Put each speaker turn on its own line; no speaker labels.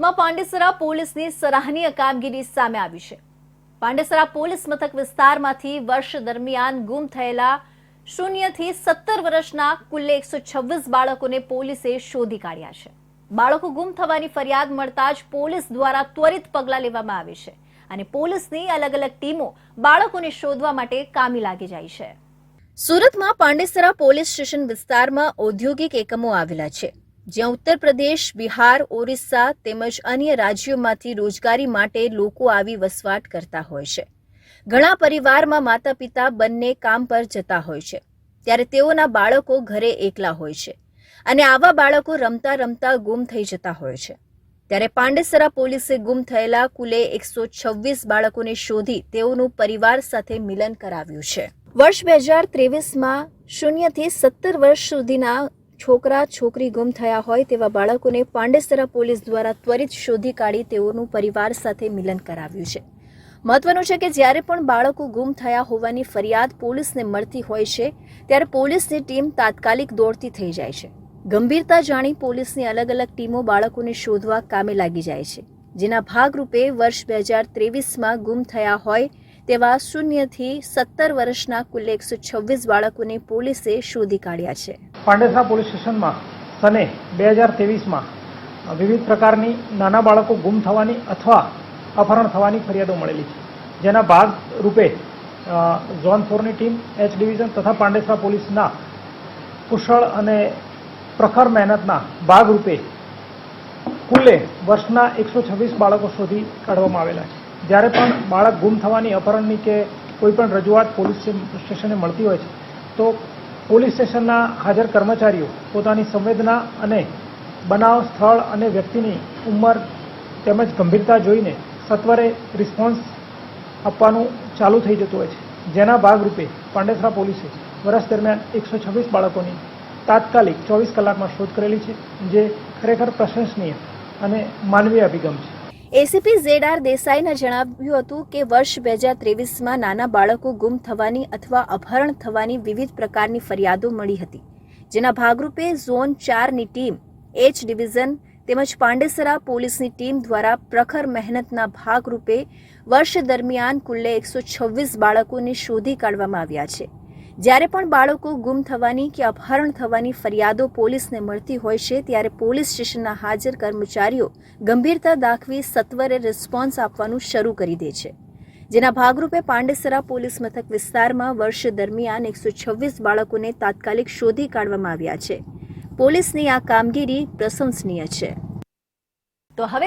સુરતમાં પાંડેસરા પોલીસની સરાહનીય કામગીરી સામે આવી છે. પાંડેસરા પોલીસ મથક વિસ્તારમાંથી વર્ષ દરમિયાન ગુમ થયેલા શૂન્યથી સત્તર વર્ષના કુલ્લે એકસો છવ્વીસ બાળકોને પોલીસે શોધી કાઢ્યા છે. બાળકો ગુમ થવાની ફરિયાદ મળતા જ પોલીસ દ્વારા ત્વરિત પગલાં લેવામાં આવે છે અને પોલીસની અલગ અલગ ટીમો બાળકોને શોધવા માટે કામી લાગી જાય છે. સુરતમાં પાંડેસરા પોલીસ સ્ટેશન વિસ્તારમાં ઔદ્યોગિક એકમો આવેલા છે. જ્યાં ઉત્તર પ્રદેશ, બિહાર, ઓરિસ્સા તેમજ અન્ય રાજ્યોમાંથી રોજગારી માટે લોકો આવી વસવાટ કરતા હોય છે. ઘણા પરિવારમાં માતા પિતા બંને કામ પર જતા હોય છે. ત્યારે તેઓના બાળકો ઘરે એકલા હોય છે અને આવા બાળકો રમતા રમતા ગુમ થઈ જતા હોય છે. ત્યારે પાંડેસરા પોલીસે ગુમ થયેલા કુલે એકસો છવ્વીસ બાળકોને શોધી તેઓનું પરિવાર સાથે મિલન કરાવ્યું છે. વર્ષ બે હજાર ત્રેવીસમાં શૂન્યથી સત્તર વર્ષ સુધીના છોકરા, છોકરી ગુમ થયા હોય તેવા બાળકોને પાંડેસરા પોલીસ દ્વારા ત્વરિત શોધી કાઢી તેઓનું પરિવાર સાથે મિલન કરાવ્યું છે. મહત્વનું છે કે જ્યારે પણ બાળકો ગુમ થયા હોવાની ફરિયાદ પોલીસને મળતી હોય છે, ત્યારે પોલીસની ટીમ તાત્કાલિક દોડતી થઈ જાય છે. ગંભીરતા જાણી પોલીસની અલગ અલગ ટીમો બાળકોને શોધવા કામે લાગી જાય છે. જેના ભાગરૂપે વર્ષ બે હજાર ત્રેવીસમાં ગુમ થયા હોય તેવા શૂન્યથી સત્તર વર્ષના કુલ એકસો છવ્વીસ બાળકોને પોલીસે શોધી કાઢ્યા છે.
પાંડેસરા પોલીસ સ્ટેશનમાં સને બે હજાર ત્રેવીસમાં વિવિધ પ્રકારની નાના બાળકો ગુમ થવાની અથવા અપહરણ થવાની ફરિયાદો મળેલી છે. જેના ભાગ રૂપે ઝોન ફોરની ટીમ, એચ ડિવિઝન તથા પાંડેસરા પોલીસના કુશળ અને પ્રખર મહેનતના ભાગરૂપે કુલે વર્ષના એકસો છવ્વીસ બાળકો શોધી કાઢવામાં આવેલા છે. જ્યારે પણ બાળક ગુમ થવાની, અપહરણની કે કોઈપણ રજૂઆત પોલીસ સ્ટેશને મળતી હોય છે, તો પોલીસ સ્ટેશનના હાજર કર્મચારીઓ પોતાની સંવેદના અને બનાવ સ્થળ અને વ્યક્તિની ઉંમર તેમજ ગંભીરતા જોઈને સત્વરે રિસ્પોન્સ આપવાનું ચાલુ થઈ જતું હોય છે. જેના ભાગરૂપે પાંડેસરા પોલીસે વર્ષ દરમિયાન એકસો છવ્વીસ બાળકોની તાત્કાલિક ચોવીસ કલાકમાં શોધ કરેલી છે, જે ખરેખર પ્રશંસનીય અને માનવીય અભિગમ છે.
એસીપી ઝેડ આર દેસાઈના જણાવ્યું હતું કે વર્ષ બે હજાર ત્રેવીસમાં નાના બાળકો ગુમ થવાની અથવા અપહરણ થવાની વિવિધ પ્રકારની ફરિયાદો મળી હતી. જેના ભાગરૂપે ઝોન ચારની ટીમ, એચ ડિવિઝન તેમજ પાંડેસરા પોલીસની ટીમ દ્વારા પ્રખર મહેનતના ભાગરૂપે વર્ષ દરમિયાન કુલ્લે એકસો છવ્વીસ બાળકોને શોધી કાઢવામાં આવ્યા છે. જ્યારે પણ બાળકો ગુમ થવાની કે અપહરણ થવાની ફરિયાદો પોલીસને મળતી હોય છે, ત્યારે પોલીસ સ્ટેશનના હાજર કર્મચારીઓ ગંભીરતા દાખવી સત્વરે રિસ્પોન્સ આપવાનું શરૂ કરી દે છે. જેના ભાગરૂપે પાંડેસરા પોલીસ મથક વિસ્તારમાં વર્ષ દરમિયાન એકસો છવ્વીસ બાળકોને તાત્કાલિક શોધી કાઢવામાં આવ્યા છે. પોલીસની આ કામગીરી પ્રશંસનીય છે. તો હવે